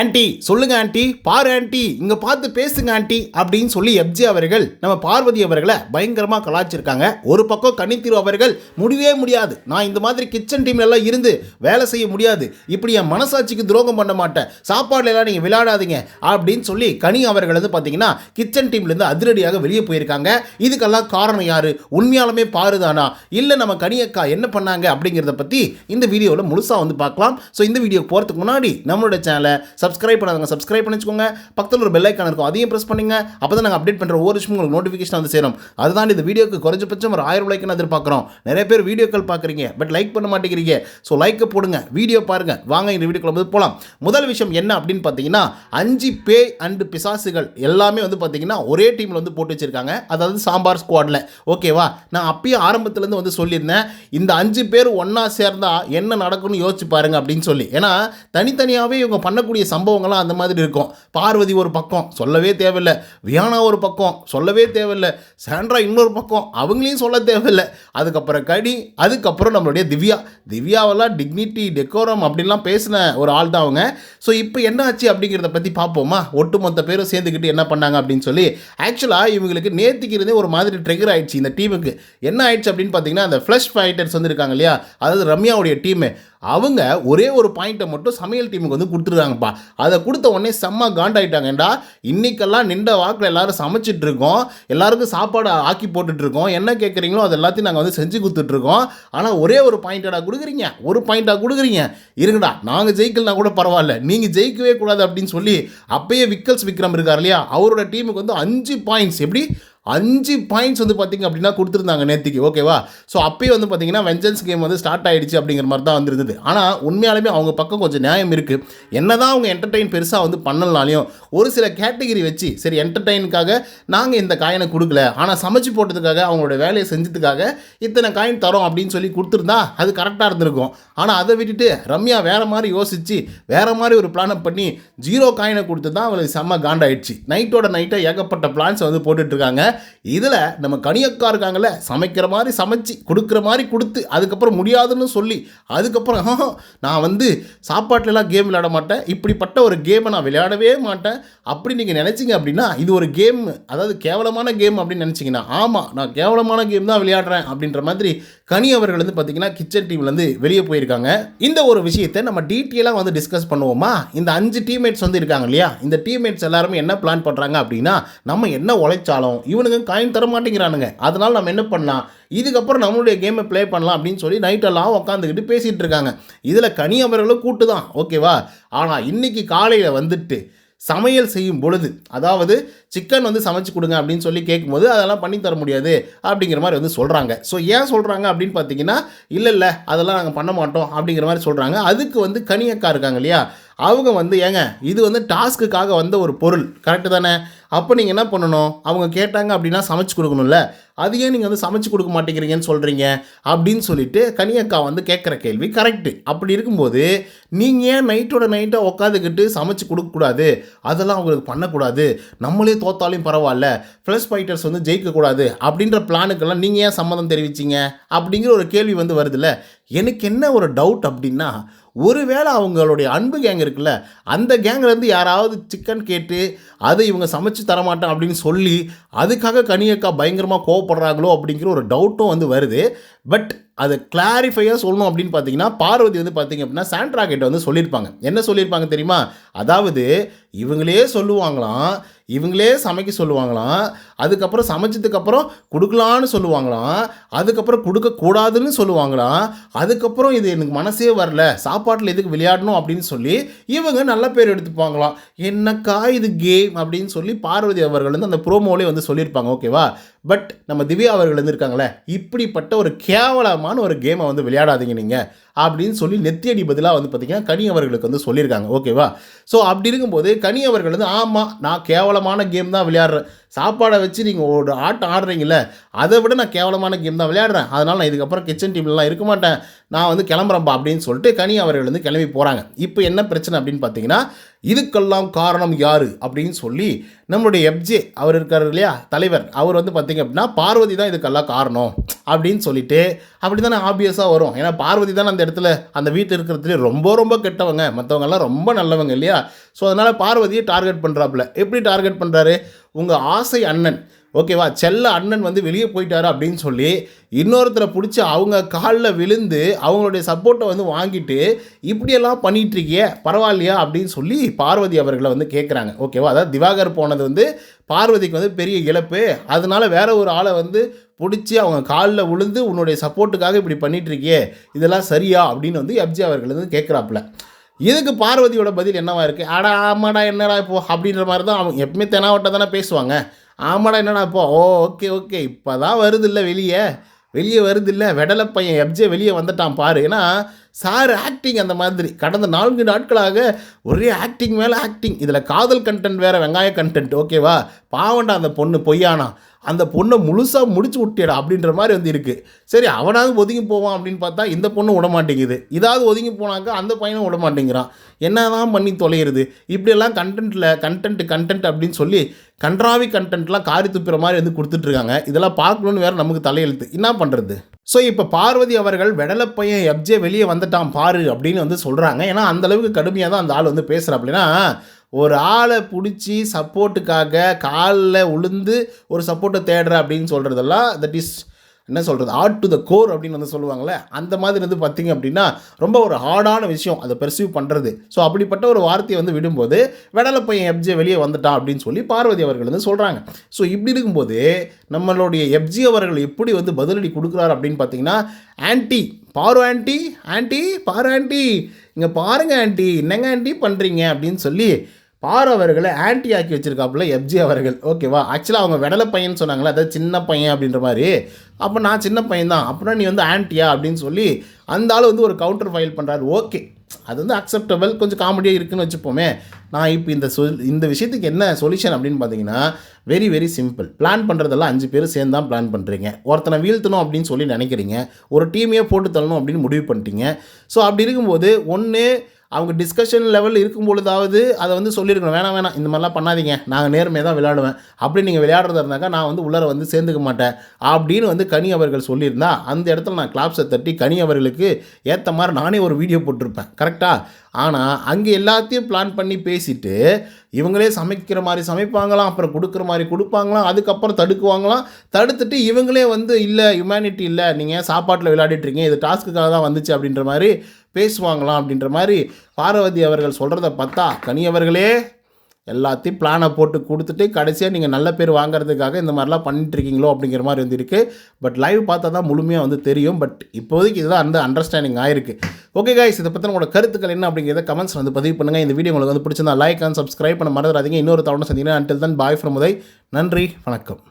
Anti சொல்லுங்க anti பாரு anti இங்க பார்த்து பேசுங்க ஆன்ட்டி அப்படின்னு சொல்லி எப்ஜி அவர்கள் நம்ம பார்வதி அவர்களை பயங்கரமா கலாச்சிருக்காங்க ஒரு பக்கம் கனித்திரு அவர்கள் முடியவே முடியாது. நான் இந்த மாதிரி கிச்சன் டீம்ல எல்லாம் இருந்து வேலை செய்ய முடியாது. இப்படி என் மனசாட்சிக்கு துரோகம் பண்ண மாட்டேன். சாப்பாடுல எல்லாம் நீங்க விளையாடாதீங்க அப்படின்னு சொல்லி கனி அவர்கள் வந்து பாத்தீங்கன்னா கிச்சன் டீம்ல இருந்து அதிரடியாக வெளியே போயிருக்காங்க. இதுக்கெல்லாம் காரணம் யாரு? உண்மையாலுமே பாருதானா? இல்ல நம்ம கனியக்கா என்ன பண்ணாங்க அப்படிங்கிறத பத்தி இந்த வீடியோவில் முழுசா வந்து பார்க்கலாம். ஸோ இந்த வீடியோ போகிறதுக்கு முன்னாடி நம்மளோட சேனலை சப்ஸ்கிரைப் பண்ணாதங்க சப்ஸ்கிரைப் பண்ணி வச்சுக்கோங்க பக்கத்தில் ஒரு பெல் ஐக்கான் இருக்கும் அதையும் ப்ரெஸ் பண்ணுங்க. அப்போ தான் நாங்கள் அப்டேட் பண்ணுற ஒவ்வொரு விஷயம் உங்களுக்கு நோட்டிஃபிகேஷன் வந்து சேரும். அதுதான் இந்த வீடியோக்கு குறைஞ்சபட்சம் ஒரு ஆயிரம் லைக்னு எதிர்பார்க்குறோம். நிறைய பேர் வீடியோக்கள் பார்க்குறீங்க பட் லைக் பண்ண மாட்டேங்கிறீங்க. ஸோ லைக்கை போடுங்க வீடியோ பாருங்க. வாங்க இந்த வீடியோக்குள்ள வந்து போகலாம் முதல் விஷயம் என்ன அப்படின்னு பார்த்தீங்கன்னா அஞ்சு பே அண்டு பிசாசுகள் எல்லாமே வந்து பார்த்தீங்கன்னா ஒரே டீமில் வந்து போட்டு வச்சிருக்காங்க. அதாவது சாம்பார் ஸ்குவாடில் ஓகேவா நான் அப்பயே ஆரம்பத்துலேருந்து வந்து சொல்லியிருந்தேன் இந்த அஞ்சு பேர் ஒன்றா சேர்ந்தா என்ன நடக்கும்னு யோசிச்சு பாருங்க அப்படின்னு சொல்லி. ஏன்னா தனித்தனியாகவே இவங்க பண்ணக்கூடிய சம்பவங்கள்லாம் அந்த மாதிரி இருக்கும். பார்வதி ஒரு பக்கம் சொல்லவே தேவையில்லை. வியானா ஒரு பக்கம் சொல்லவே தேவையில்லை. சாண்ட்ரா இன்னொரு பக்கம் அவங்களையும் சொல்ல தேவையில்லை. அதுக்கப்புறம் கடி அதுக்கப்புறம் நம்மளுடைய திவ்யா. திவ்யாவெல்லாம் டிக்னிட்டி டெக்கோரம் அப்படின்லாம் பேசின ஒரு ஆள் தான் அவங்க. ஸோ இப்போ என்ன ஆச்சு அப்படிங்கிறத பற்றி பார்ப்போமா? ஒட்டுமொத்த பேரும் சேர்ந்துக்கிட்டு என்ன பண்ணாங்க அப்படின்னு சொல்லி ஆக்சுவலாக இவங்களுக்கு நேத்திக்கு இருந்தே ஒரு மாதிரி ட்ரிகர் ஆயிடுச்சு இந்த டீமுக்கு என்ன ஆயிடுச்சு அப்படின்னு பார்த்தீங்கன்னா அந்த ஃப்ளஷ் ஃபைட்டர்ஸ் வந்து இருக்காங்க இல்லையா? அதாவது ரம்யாவுடைய டீமு அவங்க ஒரே ஒரு பாயிண்ட்டை மட்டும் சமையல் டீமுக்கு வந்து கொடுத்துருக்காங்கப்பா. அதை கொடுத்த உடனே செம்ம காண்டாயிட்டாங்கடா. இன்னைக்கெல்லாம் நின்ற வாக்கில் எல்லோரும் சமைச்சிட்டு இருக்கோம் எல்லாருக்கும் சாப்பாடு ஆக்கி போட்டுட்ருக்கோம். என்ன கேட்குறீங்களோ அது எல்லாத்தையும் நாங்கள் வந்து செஞ்சு கொடுத்துட்ருக்கோம். ஆனால் ஒரே ஒரு பாயிண்டடா கொடுக்குறீங்க. ஒரு பாயிண்டாக கொடுக்குறீங்க. இருங்கடா நாங்கள் ஜெயிக்கலாம் கூட பரவாயில்ல. நீங்கள் ஜெயிக்கவே கூடாது அப்படின்னு சொல்லி அப்பயே விக்கல்ஸ் விக்ரம் இருக்கார் இல்லையா? அவரோட டீமுக்கு வந்து அஞ்சு பாயிண்ட்ஸ் எப்படி? அஞ்சு பாயிண்ட்ஸ் வந்து பார்த்திங்க அப்படின்னா கொடுத்துருந்தாங்க நேற்றுக்கு ஓகேவா ஸோ அப்பயே வந்து பார்த்தீங்கன்னா வெஞ்சன்ஸ் கேம் வந்து ஸ்டார்ட் ஆகிடுச்சு அப்படிங்கிற மாதிரி தான் வந்துருந்தது. ஆனால் உண்மையாலுமே அவங்க பக்கம் கொஞ்சம் நியாயம் இருக்குது என்ன தான் அவங்க என்டர்டெயின் பெருசாக வந்து பண்ணலனாலையும் ஒரு சில கேட்டகரி வச்சு சரி என்டர்டெயினுக்காக நாங்கள் இந்த காயினை கொடுக்கல ஆனால் சமைச்சு போட்டதுக்காக அவங்களோட வேலையை செஞ்சதுக்காக இத்தனை காயின் தரோம் அப்படின்னு சொல்லி கொடுத்துருந்தா அது கரெக்டாக இருந்திருக்கும். ஆனால் அதை விட்டுட்டு ரம்யா வேறு மாதிரி யோசிச்சு வேறு மாதிரி ஒரு பிளானை பண்ணி ஜீரோ காயினை கொடுத்து தான் அவங்களுக்கு செம்ம காண்டாயிடுச்சு. நைட்டோட நைட்டாக ஏகப்பட்ட பிளான்ஸை வந்து போட்டுட்ருக்காங்க இதில் நம்ம கனியக்கா இருக்காங்கல்ல சமைக்கிற மாதிரி சமைச்சு கொடுக்குற மாதிரி கொடுத்து அதுக்கப்புறம் முடியாதுன்னு சொல்லி அதுக்கப்புறம் நான் வந்து சாப்பாட்டிலலாம் கேம் விளையாட மாட்டேன். இப்படிப்பட்ட ஒரு கேமை நான் விளையாடவே மாட்டேன். அப்படி நீங்கள் நினச்சிங்க அப்படின்னா இது ஒரு கேம் அதாவது கேவலமான கேம் அப்படின்னு நினச்சிங்கன்னா ஆமாம் நான் கேவலமான கேம் தான் விளையாடுறேன் அப்படின்ற மாதிரி கனி அவர்கள் வந்து பார்த்தீங்கன்னா கிச்சன் டீம்லேருந்து வெளியே போயிருக்காங்க. இந்த ஒரு விஷயத்தை நம்ம டீட்டெயிலாக வந்து டிஸ்கஸ் பண்ணுவோமா? இந்த அஞ்சு டீம்மேட்ஸ் வந்து இருக்காங்க இல்லையா? இந்த டீம்மேட்ஸ் எல்லாருமே என்ன பிளான் பண்ணுறாங்க அப்படின்னா நம்ம என்ன உழைச்சாலும் இவனுங்க காயின் தர மாட்டேங்கிறானுங்க அதனால நம்ம என்ன பண்ணலாம்? இதுக்கப்புறம் நம்மளுடைய கேமை ப்ளே பண்ணலாம் அப்படின்னு சொல்லி நைட்டெல்லாம் உட்காந்துக்கிட்டு பேசிகிட்டு இருக்காங்க. இதில் கனி அவர்களும் கூட்டு தான் ஓகேவா ஆனால் இன்றைக்கி காலையில் வந்துட்டு சமையல் செய்யும் பொழுது அதாவது சிக்கன் வந்து சமைச்சு கொடுங்க அப்படின்னு சொல்லி கேட்கும்போது அதெல்லாம் பண்ணி தர முடியாது அப்படிங்கிற மாதிரி வந்து சொல்கிறாங்க ஸோ ஏன் சொல்கிறாங்க அப்படின்னு பார்த்தீங்கன்னா இல்லை இல்லை அதெல்லாம் நாங்கள் பண்ண மாட்டோம் அப்படிங்கிற மாதிரி சொல்கிறாங்க அதுக்கு வந்து கனியக்கா இருக்காங்க இல்லையா? அவங்க வந்து ஏங்க இது வந்து டாஸ்க்குக்காக வந்த ஒரு பொருள். கரெக்டு தானே? அப்போ நீங்கள் என்ன பண்ணணும்? அவங்க கேட்டாங்க அப்படின்னா சமைச்சு கொடுக்கணும்ல. அது ஏன் நீங்கள் வந்து சமைச்சு கொடுக்க மாட்டேங்கிறீங்கன்னு சொல்கிறீங்க அப்படின்னு சொல்லிட்டு கனியக்கா வந்து கேட்குற கேள்வி கரெக்டு அப்படி இருக்கும்போது நீங்கள் ஏன் நைட்டோட நைட்டாக உட்காந்துக்கிட்டு சமைச்சு கொடுக்கக்கூடாது அதெல்லாம் அவங்களுக்கு பண்ணக்கூடாது. நம்மளே தோத்தாலும் பரவாயில்ல. ஃப்ளஷ் ஃபைட்டர்ஸ் வந்து ஜெயிக்கக்கூடாது. அப்படின்ற பிளானுக்கெல்லாம் நீங்கள் ஏன் சம்மதம் தெரிவிச்சீங்க? அப்படிங்கிற ஒரு கேள்வி வந்து வருதுல்ல. எனக்கு என்ன ஒரு டவுட் அப்படின்னா ஒருவேளை அவங்களுடைய அன்பு கேங் இருக்குல்ல அந்த கேங்லேருந்து யாராவது சிக்கன் கேட்டு அதை இவங்க சமைச்சு தரமாட்டேன் அப்படின்னு சொல்லி அதுக்காக கனியக்கா பயங்கரமாக கோவப்படுறாங்களோ அப்படிங்கிற ஒரு டவுட்டும் வந்து வருது. பட் அதை கிளாரிஃபையாக சொல்லணும் அப்படின்னு பார்த்தீங்கன்னா பார்வதி வந்து பார்த்தீங்க அப்படின்னா சாண்ட்ரா கிட்ட வந்து சொல்லியிருப்பாங்க. என்ன சொல்லியிருப்பாங்க தெரியுமா? அதாவது இவங்களே சொல்லுவாங்களாம் இவங்களே சமைக்க சொல்லுவாங்களாம் அதுக்கப்புறம் சமைச்சதுக்கப்புறம் கொடுக்கலான்னு சொல்லுவாங்களாம் அதுக்கப்புறம் கொடுக்கக்கூடாதுன்னு சொல்லுவாங்களாம் அதுக்கப்புறம் இது எனக்கு மனசே வரல சாப்பாட்டில் எதுக்கு விளையாடணும் அப்படின்னு சொல்லி இவங்க நல்ல பேர் எடுத்துப்பாங்களாம். என்னக்கா இது கேம் அப்படின்னு சொல்லி பார்வதி அவர்கள் வந்து அந்த ப்ரோமோலே வந்து சொல்லியிருப்பாங்க ஓகேவா பட் நம்ம திவ்யா அவர்கள் வந்து இருக்காங்களே இப்படிப்பட்ட ஒரு கேவலமான ஒரு கேமை வந்து விளையாடாதீங்க நீங்கள் அப்படின்னு சொல்லி நெத்தியடி பதிலாக வந்து பார்த்தீங்கன்னா கனி அவர்களுக்கு வந்து சொல்லியிருக்காங்க. ஓகேவா ஸோ அப்படி இருக்கும்போது கனி அவர்கள் வந்து ஆமாம் நான் கேவலமான கேம் தான் விளையாடுறேன். சாப்பாடை வச்சு நீங்கள் ஒரு ஆட்டம் ஆடுறீங்கள அதை விட நான் கேவலமான கேம் தான் விளையாடுறேன். அதனால் நான் இதுக்கப்புறம் கிச்சன் டீம்லலாம் இருக்க மாட்டேன். நான் வந்து கிளம்புறேன்பா அப்படின்னு சொல்லிட்டு கனி அவர்கள் வந்து கிளம்பி போகிறாங்க இப்போ என்ன பிரச்சனை அப்படின்னு பார்த்தீங்கன்னா இதுக்கெல்லாம் காரணம் யார்? அப்படின்னு சொல்லி நம்மளுடைய எப்ஜே அவர் இருக்கார் இல்லையா தலைவர் அவர் வந்து பார்த்திங்க அப்படின்னா பார்வதி தான் இதுக்கெல்லாம் காரணம் அப்படின்னு சொல்லிட்டு அப்படி தானே ஆப்வியஸாக வரும். ஏன்னா பார்வதி தான் அந்த இடத்துல அந்த வீட்டில் இருக்கிறதுலே ரொம்ப ரொம்ப கெட்டவங்க. மற்றவங்கெல்லாம் ரொம்ப நல்லவங்க இல்லையா? ஸோ அதனால் பார்வதியை டார்கெட் பண்ணுறாப்புல எப்படி டார்கெட் பண்ணுறாரு உங்கள் ஆசை அண்ணன் ஓகேவா செல்ல அண்ணன் வந்து வெளியே போயிட்டாரு அப்படின்னு சொல்லி இன்னொருத்தரை பிடிச்சி அவங்க காலில் விழுந்து அவங்களுடைய சப்போர்ட்டை வந்து வாங்கிட்டு இப்படியெல்லாம் பண்ணிகிட்ருக்கிய பரவாயில்லையா? அப்படின்னு சொல்லி பார்வதி அவர்களை வந்து கேட்குறாங்க ஓகேவா அதாவது திவாகர் போனது வந்து பார்வதிக்கு வந்து பெரிய இழப்பு. அதனால வேற ஒரு ஆளை வந்து பிடிச்சி அவங்க காலில் விழுந்து உன்னுடைய சப்போர்ட்டுக்காக இப்படி பண்ணிகிட்ருக்கியே இருக்கியே இதெல்லாம் சரியா? அப்படின்னு வந்து எப்ஜி அவர்கள் வந்து கேட்குறாப்புல இதுக்கு பார்வதியோட பதில் என்னவா இருக்குது அடா ஆமாடா என்னடா இப்போ? அப்படின்ற மாதிரி தான் அவங்க எப்பவுமே தெனாவட்ட தானே பேசுவாங்க. ஆமாடா என்னடா இப்போ? Oh okay okay. இப்போ தான் வருது இல்லை வெளியே. வெளியே வருது இல்லை. வெடலை பையன் எப்ஜே வெளியே வந்துட்டான் பாரு. ஏன்னா சார் ஆக்டிங் அந்த மாதிரி. கடந்த நான்கு நாட்களாக ஒரே ஆக்டிங் மேலே ஆக்டிங் இதில் காதல் கண்டென்ட் வேறு வெங்காய கண்டென்ட் ஓகேவா பாவண்டா அந்த பொண்ணு பொய்யானா? அந்த பொண்ணை முழுசாக முடிச்சு விட்டியடா அப்படின்ற மாதிரி வந்து இருக்குது சரி அவனாவது ஒதுங்கி போவான் அப்படின்னு பார்த்தா இந்த பொண்ணு விட மாட்டேங்குது. இதாவது ஒதுங்கி போனாக்கா அந்த பையனும் விட மாட்டேங்கிறான். என்ன தான் பண்ணி தொலைகிறது இப்படியெல்லாம் கண்டென்ட்டில் கண்டென்ட் கண்டென்ட் அப்படின்னு சொல்லி கன்றாவி கண்டென்ட்லாம் காரி துப்புற மாதிரி வந்து கொடுத்துட்ருக்காங்க இதெல்லாம் பார்க்கணுன்னு வேறு நமக்கு தலையெழுத்து. என்ன பண்ணுறது ஸோ இப்போ பார்வதி அவர்கள் வெடலை பையன் எப்ஜே வெளியே வந்துட்டான் பாரு அப்படின்னு வந்து சொல்கிறாங்க ஏன்னா அந்தளவுக்கு கடுமையாக தான் அந்த ஆள் வந்து பேசுகிறாப்புலனா ஒரு ஆளை பிடிச்சி சப்போர்ட்டுக்காக காலில் உளுந்து ஒரு சப்போர்ட்டை தேடுற அப்படின்னு சொல்கிறதெல்லாம் தட் இஸ் என்ன சொல்கிறது ஆர்ட் டு த கோர் அப்படின்னு வந்து சொல்லுவாங்கள்ல அந்த மாதிரி வந்து பார்த்திங்க அப்படின்னா ரொம்ப ஒரு ஹார்டான விஷயம். அதை பெர்சீவ் பண்ணுறது ஸோ அப்படிப்பட்ட ஒரு வார்த்தையை வந்து விடும்போது வெடலை பையன் எப்ஜே வெளியே வந்துட்டான் அப்படின்னு சொல்லி பார்வதி அவர்கள் வந்து சொல்கிறாங்க ஸோ இப்படி இருக்கும்போது நம்மளுடைய எப்ஜி அவர்கள் எப்படி வந்து பதிலடி கொடுக்குறாரு அப்படின்னு பார்த்தீங்கன்னா ஆன்ட்டி பாரு ஆன்டி ஆன்டி பாரு ஆன்டி இங்கே பாருங்க ஆன்ட்டி என்னங்க ஆன்டி பண்ணுறீங்க அப்படின்னு சொல்லி பார் அவர்களை ஆன்டி ஆக்கி வச்சிருக்காப்புல எப்ஜி அவர்கள். ஓகேவா ஆக்சுவலாக அவங்க விடலை பையன் சொன்னாங்களே அதாவது சின்ன பையன் அப்படின்ற மாதிரி. அப்போ நான் சின்ன பையன் தான். அப்படின்னா நீ வந்து ஆன்டியா அப்படின்னு சொல்லி அந்த ஆள் வந்து ஒரு கவுண்டர் ஃபைல் பண்ணுறாரு ஓகே அது வந்து அக்செப்டபிள் கொஞ்சம் காமெடியாக இருக்குன்னு வச்சுப்போமே. நான் இப்போ இந்த சொல் இந்த விஷயத்துக்கு என்ன சொல்யூஷன் அப்படின்னு பார்த்தீங்கன்னா வெரி வெரி சிம்பிள் பிளான் பண்ணுறதெல்லாம் அஞ்சு பேர் சேர்ந்து தான் பிளான் பண்ணுறீங்க ஒருத்தனை வீழ்த்தணும் அப்படின்னு சொல்லி நினைக்கிறீங்க. ஒரு டீமையே போட்டு தள்ளணும் அப்படின்னு முடிவு பண்ணிட்டீங்க. ஸோ அப்படி இருக்கும்போது ஒன்று அவங்க டிஸ்கஷன் லெவல் இருக்கும் பொழுதாவது அதை வந்து சொல்லியிருக்கணும். வேணாம் வேணாம் இந்த மாதிரிலாம் பண்ணாதீங்க. நாங்கள் நேர்மையாக தான் விளையாடுவேன். அப்படி நீங்கள் விளையாடுறதா இருந்தாக்கா நான் வந்து உள்ளர வந்து சேர்ந்துக்க மாட்டேன். அப்படின்னு வந்து கனி அவர்கள் சொல்லியிருந்தா அந்த இடத்துல நான் கிளாப்ஸை தட்டி கனி அவர்களுக்கு ஏற்ற மாதிரி நானே ஒரு வீடியோ போட்டிருப்பேன். கரெக்டாக ஆனால் அங்கே எல்லாத்தையும் பிளான் பண்ணி பேசிவிட்டு இவங்களே சமைக்கிற மாதிரி சமைப்பாங்களாம் அப்புறம் கொடுக்குற மாதிரி கொடுப்பாங்களாம் அதுக்கப்புறம் தடுக்குவாங்களாம். தடுத்துட்டு இவங்களே வந்து இல்லை ஹியூமனிட்டி இல்லை நீங்கள் சாப்பாட்டில் விளையாடிட்டு இருக்கீங்க? இது டாஸ்க்குக்காக தான் வந்துச்சு அப்படின்ற மாதிரி பேசுவாங்களாம் அப்படின்ற மாதிரி பார்வதி அவர்கள் சொல்கிறத பார்த்தா கனி அவர்களே எல்லாத்தையும் பிளானை போட்டு கொடுத்துட்டு கடைசியாக நீங்கள் நல்ல பேர் வாங்குறதுக்காக இந்த மாதிரிலாம் பண்ணிட்டு இருக்கீங்களோ அப்படிங்கிற மாதிரி வந்து இருக்குது பட் லைவ் பார்த்தா தான் முழுமையாக வந்து தெரியும். பட் இப்போதைக்கு இதுதான் அந்த அண்டர்ஸ்டாண்டிங் ஆயிருக்கு. ஓகே guys இதை பற்றின உங்களோட கருத்துக்கள் என்ன அப்படிங்கிறத கமெண்ட்ஸ் வந்து பதிவு பண்ணுங்கள் இந்த வீடியோ உங்களுக்கு வந்து பிடிச்சிருந்தா லைக் அண்ட் சப்ஸ்கிரைப் பண்ண மறந்துடாதீங்க. இன்னொரு தவணை சந்திங்கன்னா அன்டில் தான் பாய் ஃப்ரம் உதை நன்றி. வணக்கம்.